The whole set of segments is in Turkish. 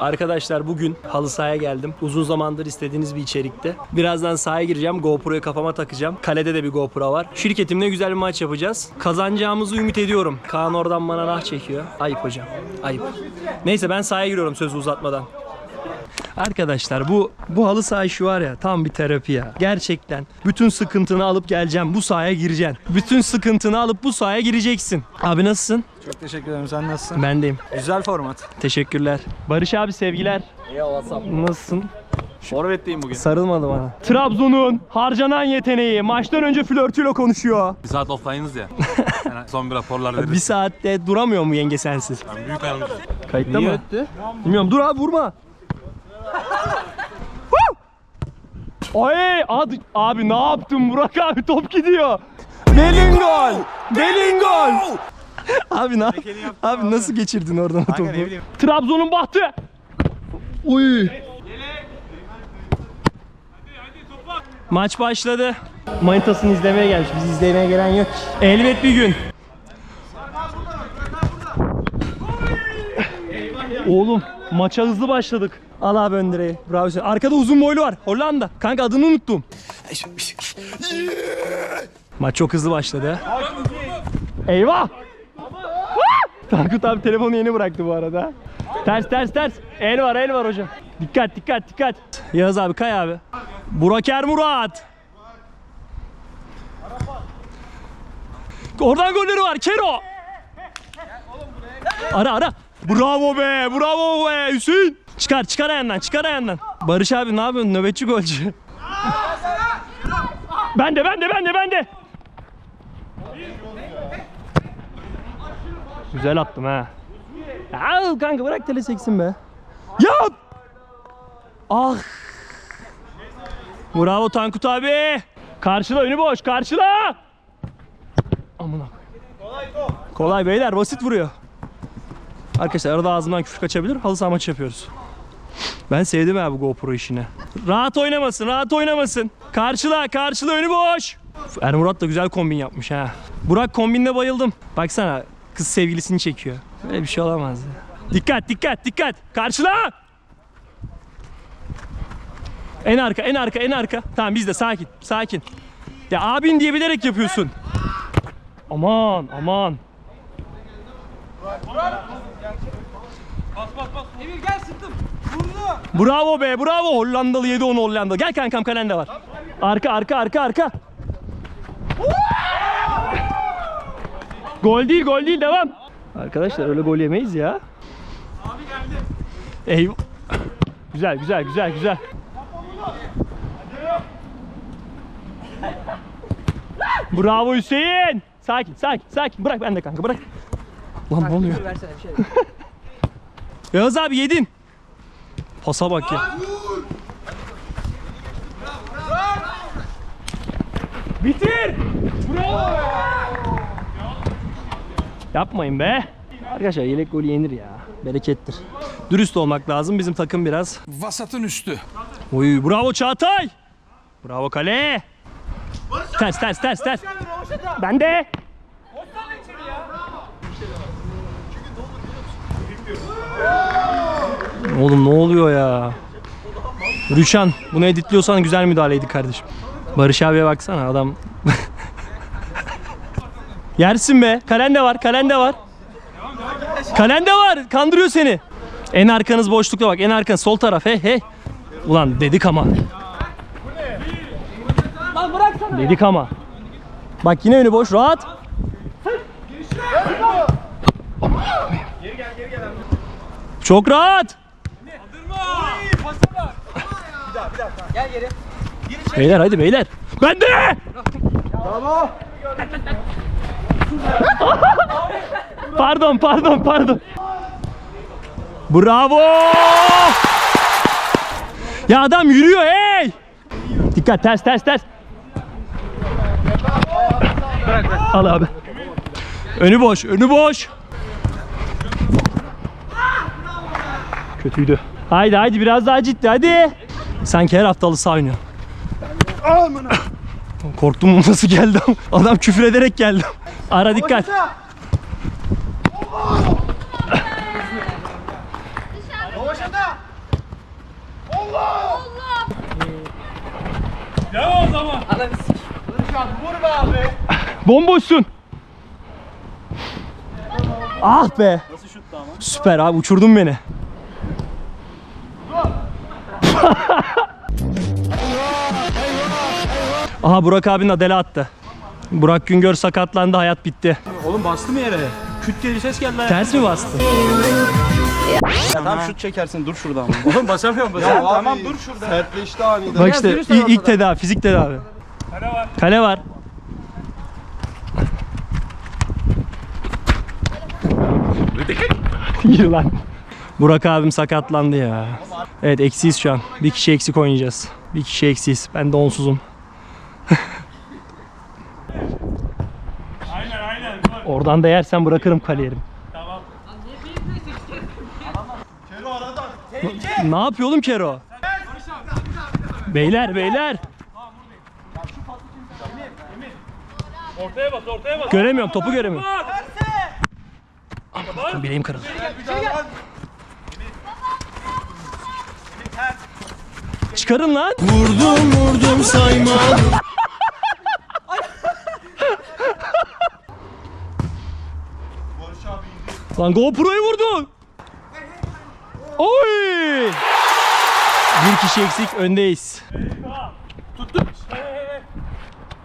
Arkadaşlar bugün halı sahaya geldim. Uzun zamandır istediğiniz bir içerikte. Birazdan sahaya gireceğim. GoPro'yu kafama takacağım. Kalede de bir GoPro var. Şirketimle güzel bir maç yapacağız. Kazanacağımızı ümit ediyorum. Kaan oradan bana nah çekiyor. Ayıp hocam. Ayıp. Neyse ben sahaya giriyorum sözü uzatmadan. Arkadaşlar bu bu halı saha işi var ya tam bir terapi ya. Gerçekten bütün sıkıntını alıp geleceğim. Bu sahaya gireceksin. Bütün sıkıntını alıp bu sahaya gireceksin. Abi nasılsın? Çok teşekkür ederim. Sen nasılsın? Bendeyim. Güzel format. Teşekkürler. Barış abi sevgiler. Nasılsın? Forvetteyim bugün. Sarılmadı bana. Trabzon'un harcanan yeteneği maçtan önce flörtüyle konuşuyor. Bir saat offline'ız ya. Yani son bir raporlar veririz. Bir saatte duramıyor mu yenge sensiz? Yani büyük yanımız. Kayıtta mı? Bilmiyorum. Dur abi vurma. Ay abi, abi ne yaptın Burak abi top gidiyor. Belin gol. Belin gol. abi ne Abi nasıl geçirdin oradan o topu? ne bileyim. Trabzon'un bahtı. Uy. Maç başladı. Manitasını izlemeye gelmiş. Biz izlemeye gelen yok. Elbet bir gün. Oğlum maça hızlı başladık. Al abi ön direği. Bravo. sen. Arkada uzun boylu var. Hollanda. Kanka adını unuttum. Maç çok hızlı başladı. Eyvah! Tankut abi telefonu yeni bıraktı bu arada. Ters ters ters. El var el var hocam. Dikkat dikkat dikkat. Yağız abi kay abi. Buraker Murat. Oradan golleri var. Kero. Ara ara. Bravo be. Bravo be Hüseyin. Çıkar çıkar ayağından çıkar ayağından. Barış abi ne yapıyorsun nöbetçi golcü. Ben de ben de ben de ben de. Güzel attım ha. Ya kanka bırak tele seksin be. Yap. Ah. Bravo Tankut abi. Karşıla önü boş karşıla. Amına koyayım. Kolay beyler basit vuruyor. Arkadaşlar arada ağzımdan küfür kaçabilir. Halı saha maçı yapıyoruz. Ben sevdim abi GoPro işini. Rahat oynamasın, rahat oynamasın. Karşıla, karşıla önü boş. Ermurat da güzel kombin yapmış ha. Burak kombinle bayıldım. Baksana kız sevgilisini çekiyor. Böyle bir şey olamaz ya. Dikkat, dikkat, dikkat. Karşıla. En arka, en arka, en arka. Tamam biz de sakin, sakin. Ya abin diye bilerek yapıyorsun. Aman, aman. Bravo be bravo Hollandalı yedi onu Hollanda. Gel kankam kalende var. Arka arka arka arka. Gol değil gol değil devam. Arkadaşlar öyle gol yemeyiz ya. Abi geldi. Eyvah. Güzel güzel güzel güzel. Bravo Hüseyin. Sakin sakin sakin. Bırak ben de kanka bırak. Lan ne oluyor? Yağız abi yedin. Pasa bak ya. Bitir. Bravo. Yapmayın be. Arkadaşlar yelek golü yenir ya. Berekettir. Dürüst olmak lazım. Bizim takım biraz. Vasatın üstü. Oy bravo Çağatay. Bravo kale. Ters ters ters ters. Ben de. Oğlum ne oluyor ya? Rüşan bunu editliyorsan güzel müdahaleydi kardeşim. Barış abiye baksana adam. Yersin be. Kalen de var. Kalen de var. Kalen de var. Kandırıyor seni. En arkanız boşlukta bak. En arkanız sol taraf. Hey hey. Ulan dedik ama. Dedik ama. Bak yine önü boş. Rahat. Çok rahat. Beyler hadi beyler. Ben de. pardon pardon pardon. Bravo. Ya adam yürüyor hey. Dikkat ters ters ters. Al abi. Önü boş, önü boş. Kötüydü. Haydi haydi biraz daha ciddi hadi. Sanki her haftalı sağ oynuyor. Korktum nasıl geldi Adam küfür ederek geldi. Ara dikkat. Ee, devam zaman. Ananı sik. Rıçak vur be abi. Bomboşsun. Ah be. Nasıl şuttu ama? Süper abi uçurdun beni. Aha Burak abinin adele attı. Burak Güngör sakatlandı hayat bitti. Oğlum bastı mı yere? Küt diye bir ses geldi. Ters mi bastı? Tamam şut çekersin dur şurada ama. Oğlum basamıyorum basamıyorum. tamam dur şurada. Sertleşti aniden. Bak işte ilk, ilk tedavi, fizik tedavi. Kale var. Kale var. Yürü lan. Burak abim sakatlandı ya. Evet eksiyiz şu an. Bir kişi eksik oynayacağız. Bir kişi eksiyiz. Ben de onsuzum. Oradan da yersen bırakırım kariyerim. Tamam. Ne yapıyor oğlum Kero? Beyler beyler. Ortaya bas, ortaya bas. Göremiyorum topu göremiyorum. Aman bileğim kırıldı. Çıkarın lan. Vurdum vurdum saymadım. Lan GoPro'yu vurdun. Oy! Bir kişi eksik öndeyiz.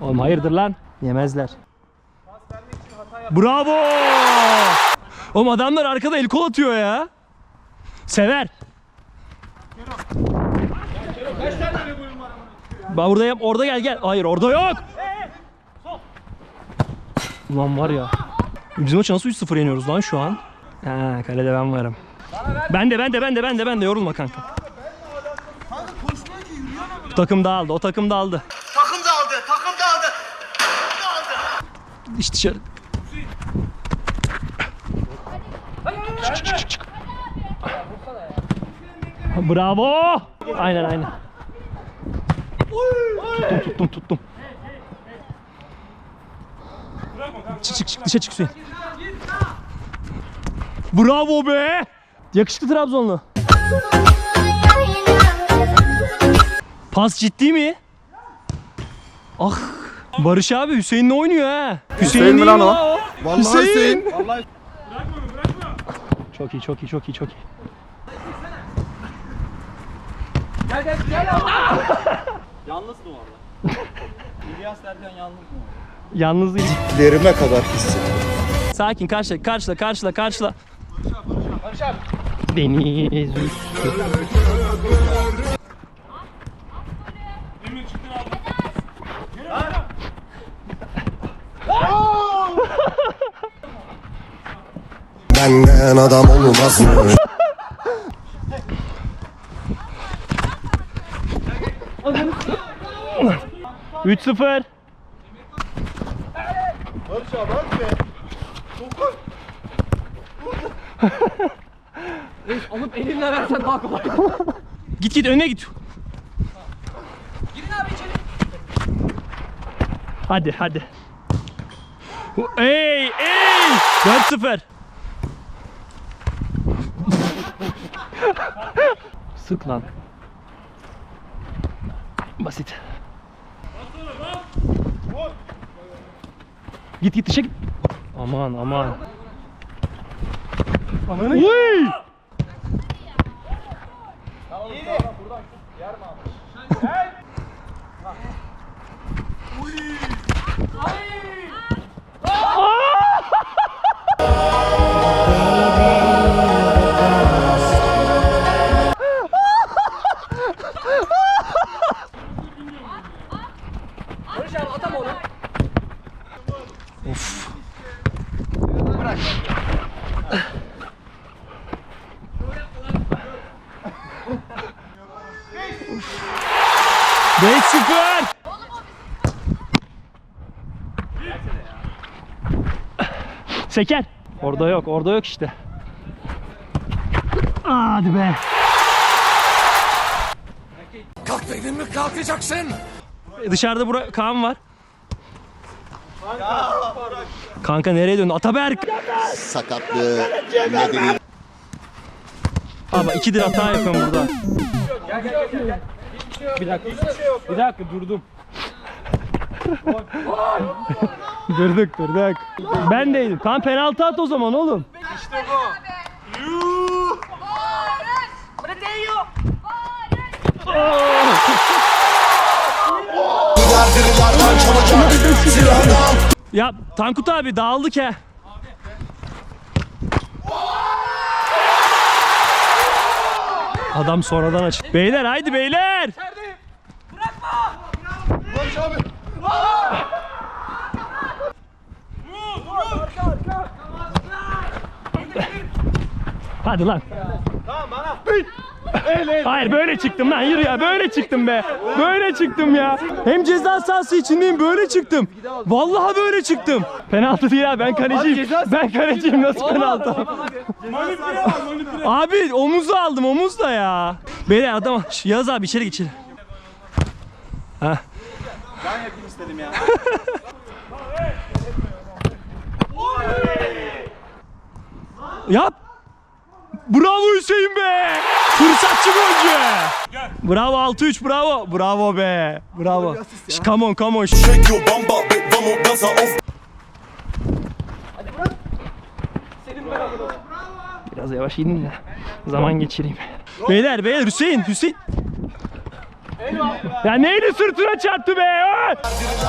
Oğlum hayırdır lan? Yemezler. Bravo! Oğlum adamlar arkada el kol atıyor ya. Sever. Bak burada yap, orada gel gel. Hayır orada yok. Ulan var ya. Bizim maçı nasıl 3-0 yeniyoruz lan şu an? Ha kalede ben varım. Ben de ben de ben de ben de ben de yorulma kanka. Bu takım dağıldı. O takım dağıldı. Takım dağıldı, takım dağıldı. İş dışarı. Çık, çık, çık, çık. Bravo. Aynen aynen. Tuttum tuttum tuttum. Çık çık çık dışarı çık Hüseyin. Bravo be. Yakışıklı Trabzonlu. Pas ciddi mi? Ah. Barış abi Hüseyin'le oynuyor ha. Hüseyin, lan mi lan o? Vallahi Hüseyin. Hüseyin. Çok iyi, çok iyi, çok iyi, çok iyi. Yalnız mı orada? İlyas derken yalnız mı orada? Yalnız değil. Derime kadar hissettim. Sakin, karşıla, karşıla, karşıla, karşıla. Deniz üstü. Benden adam olmaz mı? Üç 0 Alıp elinle versen daha kolay. Git git önüne git. Hadi hadi. Ey ey! 4-0. Sık lan. Basit. Git git dışa git. Aman aman. Ananı. Uy! Tamam, tamam, buradan yer mi abi? 5-0. Seker. Orada yok, orada yok işte. Hadi be. Kalk dedin mi kalkacaksın. Dışarıda Burak Kaan var. Kanka nereye döndü? Ataberk. Sakatlığı nedeni. Abi ikidir hata yapıyorum burada. Gel, gel, gel, gel. Bir dakika durdum. durduk durduk. Ben değilim. Tam penaltı at o zaman oğlum. Ya Tankut abi dağıldık he. Adam sonradan aç. Beyler haydi beyler. Hadi lan. Hayır böyle çıktım lan yürü ya böyle çıktım be. Böyle çıktım ya. Hem ceza sahası içindeyim böyle çıktım. Vallahi böyle çıktım. Penaltı değil abi ben kaleciyim. Ben kaleciyim nasıl penaltı? Abi omuzla aldım omuzla ya. Beyler adam Yağız abi içeri içeri. Ha. Ben yapayım istedim ya. Yap. Bravo Hüseyin be. Fırsatçı golcü. Bravo 6-3 bravo. Bravo be. Bravo. Şş, Come on come on. Şş. Biraz yavaş inin de zaman geçireyim. Beyler beyler Hüseyin Hüseyin. Ya neydi sırtına çarptı be?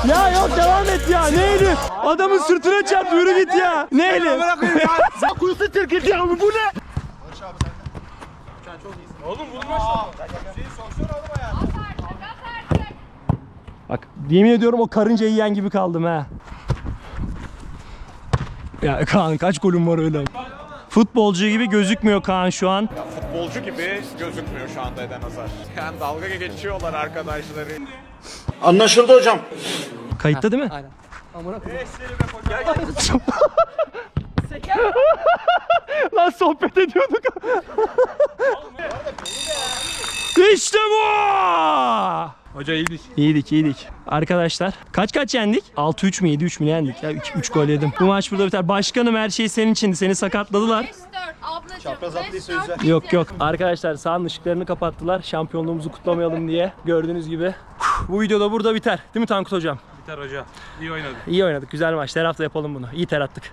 Ya yok devam et ya neydi? Adamın sırtına çarptı yürü git ya. Neydi? Kuyusu Türkiye ya bu ne? Bak yemin ediyorum o karınca yiyen gibi kaldım ha. Ya Kaan kaç golün var öyle? Futbolcu gibi gözükmüyor Kaan şu an. futbolcu gibi gözükmüyor şu anda Eden Hazar. Yani dalga geçiyorlar arkadaşları. Anlaşıldı hocam. Kayıtta değil mi? Lan sohbet ediyorduk. işte bu. Hoca iyiydik. İyiydik iyiydik. Arkadaşlar kaç kaç yendik? 6-3 mü 7-3 mü ne yendik ya? 3 gol yedim. Bu maç burada biter. Başkanım her şey senin içindi. Seni sakatladılar. 5-4 ablacığım. Çapraz 5-4 attıysa yüzer. Yok yok. Arkadaşlar sahanın ışıklarını kapattılar. Şampiyonluğumuzu kutlamayalım diye. Gördüğünüz gibi. Bu video da burada biter. Değil mi Tankut hocam? Biter hoca. İyi oynadı. İyi oynadık. Güzel maç. Her hafta yapalım bunu. İyi ter attık.